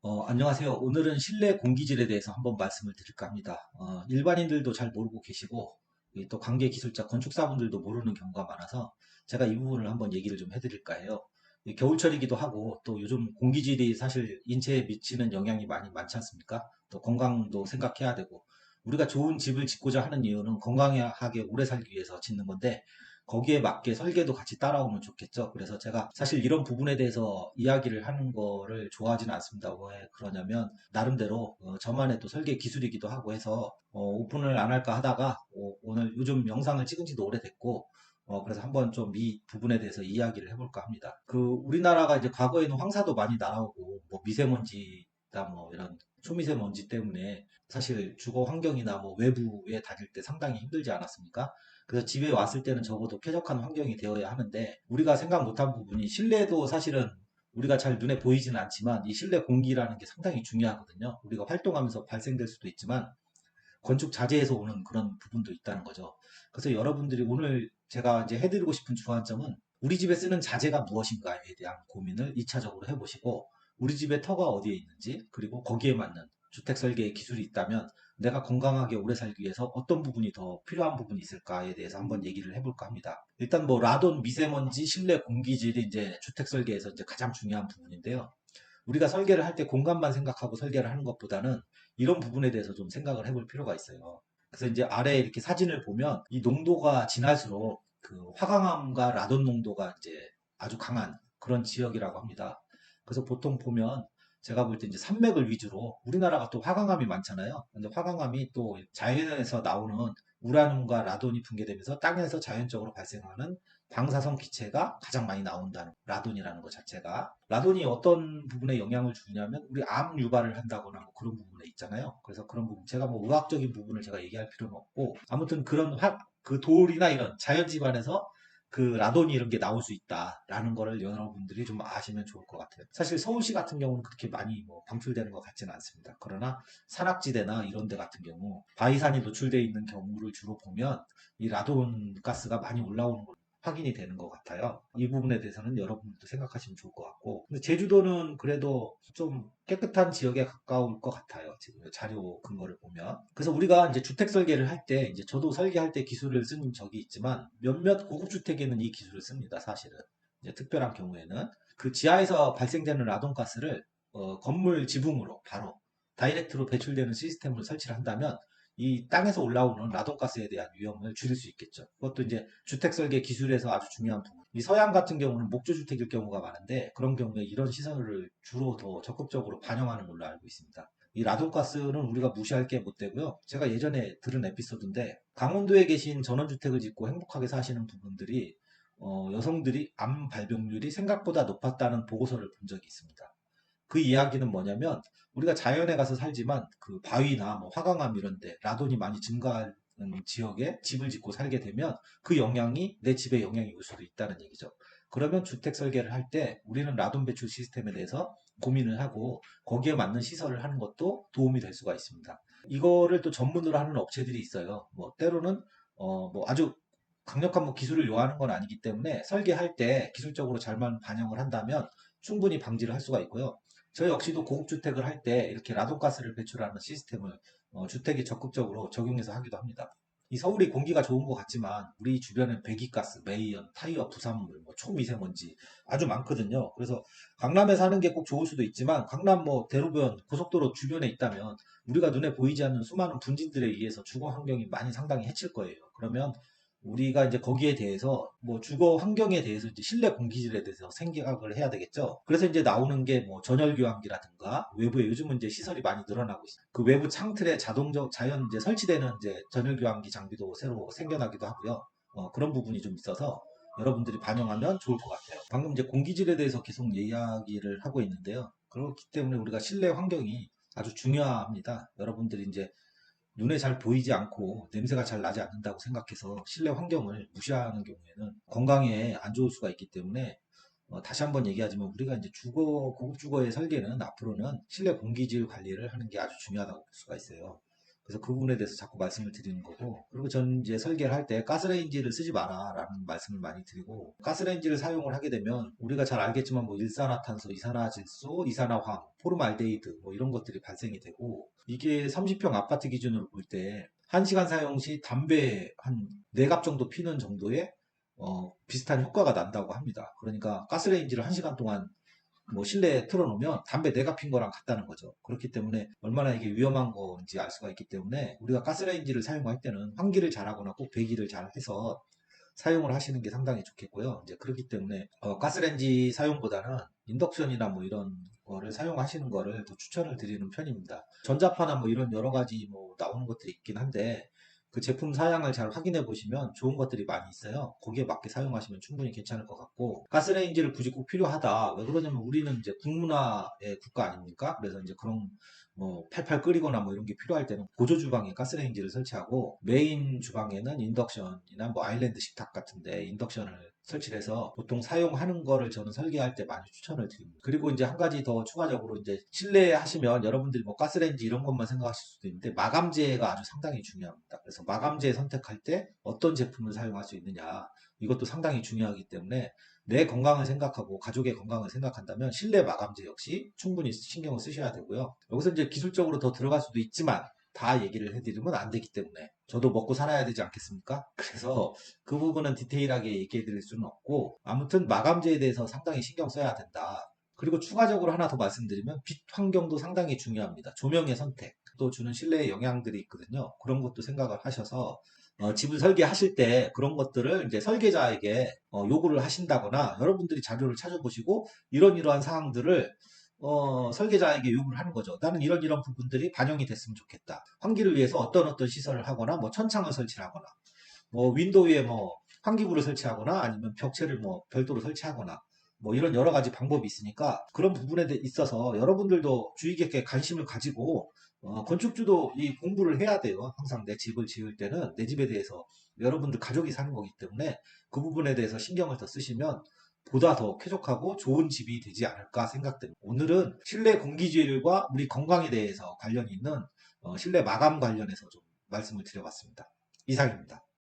어, 안녕하세요. 오늘은 실내 공기질에 대해서 한번 말씀을 드릴까 합니다. 어, 일반인들도 잘 모르고 계시고, 이또 관계 기술자, 건축사분들도 모르는 경우가 많아서 제가 이 부분을 한번 얘기를 좀 해드릴까 해요. 이 겨울철이기도 하고, 또 요즘 공기질이 사실 인체에 미치는 영향이 많이 많지 않습니까? 또 건강도 생각해야 되고, 우리가 좋은 집을 짓고자 하는 이유는 건강하게 오래 살기 위해서 짓는 건데, 거기에 맞게 설계도 같이 따라오면 좋겠죠. 그래서 제가 사실 이런 부분에 대해서 이야기를 하는 거를 좋아하지는 않습니다. 왜 그러냐면 나름대로 어, 저만의 또 설계 기술이기도 하고 해서 어, 오픈을 안 할까 하다가 어, 오늘 요즘 영상을 찍은 지도 오래됐고 어, 그래서 한번 좀 이 부분에 대해서 이야기를 해볼까 합니다. 그 우리나라가 이제 과거에는 황사도 많이 날아오고 뭐 미세먼지나 뭐 이런 초미세먼지 때문에 사실 주거 환경이나 뭐 외부에 다닐 때 상당히 힘들지 않았습니까? 그래서 집에 왔을 때는 적어도 쾌적한 환경이 되어야 하는데 우리가 생각 못한 부분이 실내도 사실은 우리가 잘 눈에 보이지는 않지만 이 실내 공기라는 게 상당히 중요하거든요. 우리가 활동하면서 발생될 수도 있지만 건축 자재에서 오는 그런 부분도 있다는 거죠. 그래서 여러분들이 오늘 제가 이제 해드리고 싶은 주안점은 우리 집에 쓰는 자재가 무엇인가에 대한 고민을 2차적으로 해보시고 우리 집에 터가 어디에 있는지 그리고 거기에 맞는 주택 설계의 기술이 있다면 내가 건강하게 오래 살기 위해서 어떤 부분이 더 필요한 부분이 있을까에 대해서 한번 얘기를 해볼까 합니다. 일단 뭐 라돈, 미세먼지, 실내 공기질이 이제 주택 설계에서 이제 가장 중요한 부분인데요. 우리가 설계를 할 때 공간만 생각하고 설계를 하는 것보다는 이런 부분에 대해서 좀 생각을 해볼 필요가 있어요. 그래서 이제 아래에 이렇게 사진을 보면 이 농도가 진할수록 그 화강암과 라돈 농도가 이제 아주 강한 그런 지역이라고 합니다. 그래서 보통 보면 제가 볼 때 이제 산맥을 위주로 우리나라가 또 화강암이 많잖아요. 근데 화강암이 또 자연에서 나오는 우라늄과 라돈이 분解되면서 땅에서 자연적으로 발생하는 방사성 기체가 가장 많이 나온다는 라돈이라는 것 자체가 라돈이 어떤 부분에 영향을 주냐면 우리 암 유발을 한다거나 뭐 그런 부분에 있잖아요. 그래서 그런 부분 제가 뭐 의학적인 부분을 제가 얘기할 필요는 없고 아무튼 그런 화, 그 돌이나 이런 자연 집안에서 그 라돈이 이런 게 나올 수 있다라는 거를 여러분들이 좀 아시면 좋을 것 같아요. 사실 서울시 같은 경우는 그렇게 많이 뭐 방출되는 것 같지는 않습니다. 그러나 산악지대나 이런 데 같은 경우 바위산이 노출되어 있는 경우를 주로 보면 이 라돈 가스가 많이 올라오는 걸로 확인이 되는 것 같아요. 이 부분에 대해서는 여러분들도 생각하시면 좋을 것 같고 근데 제주도는 그래도 좀 깨끗한 지역에 가까울 것 같아요. 지금 자료 근거를 보면. 그래서 우리가 이제 주택 설계를 할 때 이제 저도 설계할 때 기술을 쓴 적이 있지만 몇몇 고급 주택에는 이 기술을 씁니다. 사실은. 이제 특별한 경우에는 그 지하에서 발생되는 라돈가스를 어, 건물 지붕으로 바로 다이렉트로 배출되는 시스템을 설치를 한다면 이 땅에서 올라오는 라돈가스에 대한 위험을 줄일 수 있겠죠. 그것도 이제 주택 설계 기술에서 아주 중요한 부분. 이 서양 같은 경우는 목조주택일 경우가 많은데 그런 경우에 이런 시설을 주로 더 적극적으로 반영하는 걸로 알고 있습니다. 이 라돈가스는 우리가 무시할 게 못 되고요. 제가 예전에 들은 에피소드인데 강원도에 계신 전원주택을 짓고 행복하게 사시는 부분들이 어, 여성들이 암 발병률이 생각보다 높았다는 보고서를 본 적이 있습니다. 그 이야기는 뭐냐면 우리가 자연에 가서 살지만 그 바위나 뭐 화강암 이런 데 라돈이 많이 증가하는 지역에 집을 짓고 살게 되면 그 영향이 내 집에 영향이 올 수도 있다는 얘기죠. 그러면 주택 설계를 할 때 우리는 라돈 배출 시스템에 대해서 고민을 하고 거기에 맞는 시설을 하는 것도 도움이 될 수가 있습니다. 이거를 또 전문으로 하는 업체들이 있어요. 뭐 때로는 어 뭐 아주 강력한 뭐 기술을 요하는 건 아니기 때문에 설계할 때 기술적으로 잘만 반영을 한다면 충분히 방지를 할 수가 있고요. 저 역시도 고급주택을 할 때 이렇게 라돈가스를 배출하는 시스템을 어, 주택에 적극적으로 적용해서 하기도 합니다. 이 서울이 공기가 좋은 것 같지만 우리 주변에 배기가스, 매이온, 타이어 부산물, 뭐 초미세먼지 아주 많거든요. 그래서 강남에 사는 게 꼭 좋을 수도 있지만 강남 뭐 대로변 고속도로 주변에 있다면 우리가 눈에 보이지 않는 수많은 분진들에 의해서 주거 환경이 많이 상당히 해칠 거예요. 그러면 우리가 이제 거기에 대해서 뭐 주거 환경에 대해서 이제 실내 공기질에 대해서 생각을 해야 되겠죠. 그래서 이제 나오는 게 뭐 전열 교환기라든가 외부에 요즘은 이제 시설이 많이 늘어나고 있어요. 그 외부 창틀에 자동적 자연 이제 설치되는 이제 전열 교환기 장비도 새로 생겨나기도 하고요. 어, 그런 부분이 좀 있어서 여러분들이 반영하면 좋을 것 같아요. 방금 이제 공기질에 대해서 계속 이야기를 하고 있는데요. 그렇기 때문에 우리가 실내 환경이 아주 중요합니다. 여러분들이 이제 눈에 잘 보이지 않고 냄새가 잘 나지 않는다고 생각해서 실내 환경을 무시하는 경우에는 건강에 안 좋을 수가 있기 때문에 어, 다시 한번 얘기하지만 우리가 이제 주거 고급 주거의 설계는 앞으로는 실내 공기질 관리를 하는 게 아주 중요하다고 볼 수가 있어요. 그래서 그 부분에 대해서 자꾸 말씀을 드리는 거고 그리고 저는 이제 설계를 할 때 가스레인지를 쓰지 마라 라는 말씀을 많이 드리고 가스레인지를 사용을 하게 되면 우리가 잘 알겠지만 뭐 일산화탄소, 이산화질소, 이산화황, 포름알데히드 뭐 이런 것들이 발생이 되고 이게 30평 아파트 기준으로 볼 때 1시간 사용 시 담배 한 4갑 정도 피는 정도의 어, 비슷한 효과가 난다고 합니다. 그러니까 가스레인지를 1시간 동안 뭐 실내에 틀어놓으면 담배 내가 핀 거랑 같다는 거죠. 그렇기 때문에 얼마나 이게 위험한 건지 알 수가 있기 때문에 우리가 가스레인지를 사용할 때는 환기를 잘하거나 꼭 배기를 잘 해서 사용을 하시는 게 상당히 좋겠고요. 이제 그렇기 때문에 어, 가스레인지 사용보다는 인덕션이나 뭐 이런 거를 사용하시는 거를 더 추천을 드리는 편입니다. 전자파나 뭐 이런 여러 가지 뭐 나오는 것들이 있긴 한데 그 제품 사양을 잘 확인해 보시면 좋은 것들이 많이 있어요. 거기에 맞게 사용하시면 충분히 괜찮을 것 같고 가스레인지를 굳이 꼭 필요하다. 왜 그러냐면 우리는 이제 국문화의 국가 아닙니까? 그래서 이제 그런 뭐 팔팔 끓이거나 뭐 이런 게 필요할 때는 보조 주방에 가스레인지를 설치하고 메인 주방에는 인덕션이나 뭐 아일랜드 식탁 같은데 인덕션을 설치를 해서 보통 사용하는 거를 저는 설계할 때 많이 추천을 드립니다. 그리고 이제 한 가지 더 추가적으로 이제 실내에 하시면 여러분들이 뭐 가스레인지 이런 것만 생각하실 수도 있는데 마감재가 아주 상당히 중요합니다. 그래서 마감재 선택할 때 어떤 제품을 사용할 수 있느냐 이것도 상당히 중요하기 때문에 내 건강을 생각하고 가족의 건강을 생각한다면 실내 마감재 역시 충분히 신경을 쓰셔야 되고요. 여기서 이제 기술적으로 더 들어갈 수도 있지만 다 얘기를 해드리면 안 되기 때문에 저도 먹고 살아야 되지 않겠습니까? 그래서 그 부분은 디테일하게 얘기해 드릴 수는 없고 아무튼 마감재에 대해서 상당히 신경 써야 된다. 그리고 추가적으로 하나 더 말씀드리면 빛 환경도 상당히 중요합니다. 조명의 선택, 또 주는 실내의 영향들이 있거든요. 그런 것도 생각을 하셔서 어, 집을 설계하실 때 그런 것들을 이제 설계자에게 어, 요구를 하신다거나 여러분들이 자료를 찾아보시고 이런 이러한 사항들을 어, 설계자에게 요구를 하는 거죠. 나는 이런 이런 부분들이 반영이 됐으면 좋겠다. 환기를 위해서 어떤 어떤 시설을 하거나 뭐 천창을 설치하거나 뭐 윈도우에 뭐 환기구를 설치하거나 아니면 벽체를 뭐 별도로 설치하거나 뭐 이런 여러 가지 방법이 있으니까 그런 부분에 대- 있어서 여러분들도 주의 깊게 관심을 가지고 어, 건축주도 이 공부를 해야 돼요. 항상 내 집을 지을 때는 내 집에 대해서 여러분들 가족이 사는 거기 때문에 그 부분에 대해서 신경을 더 쓰시면 보다 더 쾌적하고 좋은 집이 되지 않을까 생각됩니다. 오늘은 실내 공기질과 우리 건강에 대해서 관련이 있는 어, 실내 마감 관련해서 좀 말씀을 드려봤습니다. 이상입니다.